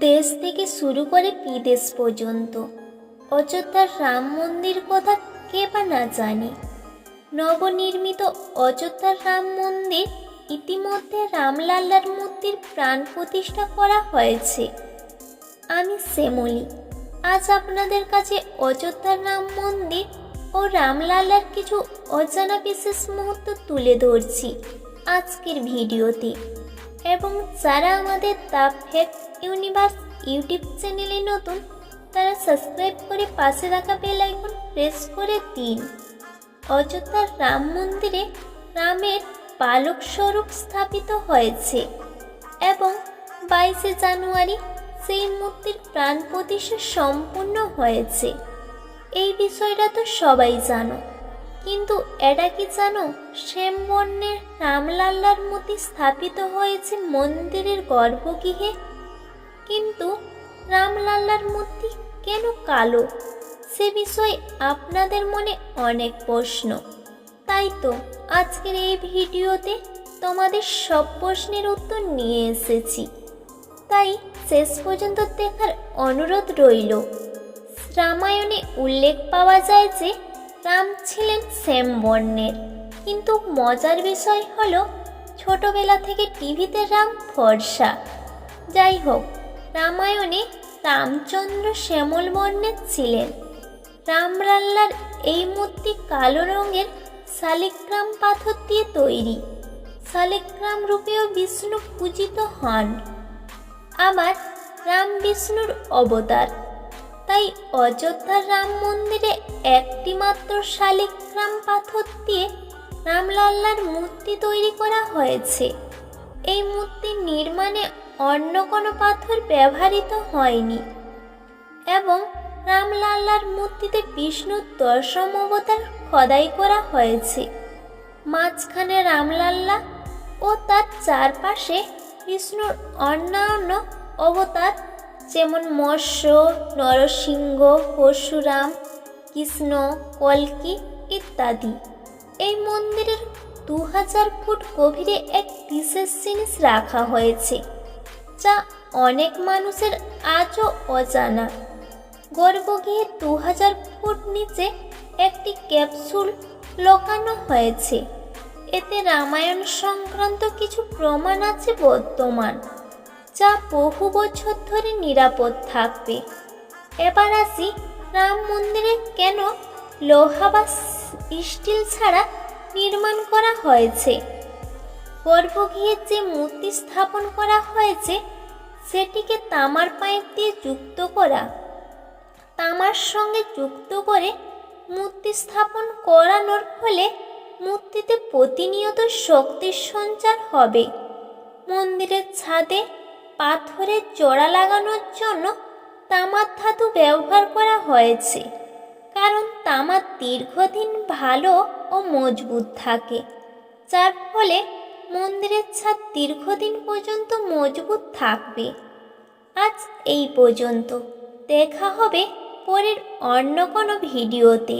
দেশ থেকে শুরু করে বিদেশ পর্যন্ত। অযোধ্যার রাম মন্দির কথা কে বা না জানে? নবনির্মিত অযোধ্যার রাম মন্দির ইতিমধ্যে রামলাল্লার মূর্তির প্রাণ প্রতিষ্ঠা করা হয়েছে। আমি শ্যামলী। আজ আপনাদের কাছে অযোধ্যার রাম মন্দির ও রামলালার কিছু অজানা বিশেষ মুহূর্ত তুলে ধরছি আজকের ভিডিওতে। এবং যারা আমাদের দ্য ফ্যাক্ট ইউনিভার্স ইউটিউব চ্যানেলে নতুন, তারা সাবস্ক্রাইব করে পাশে রাখা বেল আইকন প্রেস করে দিন। অযোধ্যার রাম মন্দিরে রামের বালক স্বরূপ স্থাপিত হয়েছে এবং বাইশে জানুয়ারি সেই মূর্তির প্রাণ প্রতিষ্ঠা সম্পূর্ণ হয়েছে। এই বিষয়টা তো সবাই জানো। কিন্তু এটা কি জানো, শ্যাম বর্ণের রামলাল্লার মূর্তি স্থাপিত হয়েছে মন্দিরের গর্ভগৃহে? কিন্তু রামলাল্লার মূর্তি কেন কালো? সে বিষয়ে আপনাদের মনে অনেক প্রশ্ন। তাই তো আজকের এই ভিডিওতে তোমাদের সব প্রশ্নের উত্তর নিয়ে এসেছি। তাই শেষ পর্যন্ত দেখার অনুরোধ রইল। রামায়ণে উল্লেখ পাওয়া যায় যে রাম ছিলেন শ্যাম বর্ণের। কিন্তু মজার বিষয় হলো ছোটবেলা থেকে টিভিতে রাম ফর্সা। যাই হোক রামায়ণে রামচন্দ্র শ্যামল বর্ণের ছিলেন। রামলাল্লার এই মূর্তি কালো রঙের শালিগ্রাম পাথর দিয়ে তৈরি। শালিগ্রাম রূপেও বিষ্ণু পূজিত হন। আবার রাম বিষ্ণুর অবতার। তাই অযোধ্যার রাম মন্দিরে একটি মাত্র শালিগ্রাম পাথর দিয়ে রামলাল্লার মূর্তি তৈরি করা হয়েছে। এই মূর্তি নির্মাণে অন্য কোনো পাথর ব্যবহৃত হয়নি এবং রামলাল্লার মূর্তিতে বিষ্ণুর দশম অবতার খোদাই করা হয়েছে। মাঝখানে রামলাল্লা ও তার চারপাশে বিষ্ণুর অন্যান্য অবতার যেমন মৎস্য, নরসিংহ, পরশুরাম, কৃষ্ণ, কলকি ইত্যাদি। এই মন্দিরের দু হাজার ফুট গভীরে এক বিশেষ জিনিস রাখা হয়েছে, যা অনেক মানুষের আজও অজানা। গর্ভগৃহে দু হাজার ফুট নিচে একটি ক্যাপসুল লোকানো হয়েছে। এতে রামায়ণ সংক্রান্ত কিছু প্রমাণ আছে বর্তমান, যা বহু বছর ধরে নিরাপদ থাকবে। এবার আসি রাম মন্দিরে কেন লোহা বা স্টিল ছাড়া নির্মাণ করা হয়েছে। গর্ভগৃহে যে মূর্তি স্থাপন করা হয়েছে, সেটিকে তামার পাইপ দিয়ে যুক্ত করা। তামার সঙ্গে যুক্ত করে মূর্তি স্থাপন করানোর ফলে মূর্তিতে প্রতিনিয়ত শক্তির সঞ্চার হবে। মন্দিরের ছাদে পাথরের জোড়া লাগানোর জন্য তামার ধাতু ব্যবহার করা হয়েছে। কারণ তামা দীর্ঘদিন ভালো ও মজবুত থাকে। যার ফলে মন্দিরের ছাদ দীর্ঘদিন পর্যন্ত মজবুত থাকবে। আজ এই পর্যন্ত। দেখা হবে পরের অন্য কোনো ভিডিওতে।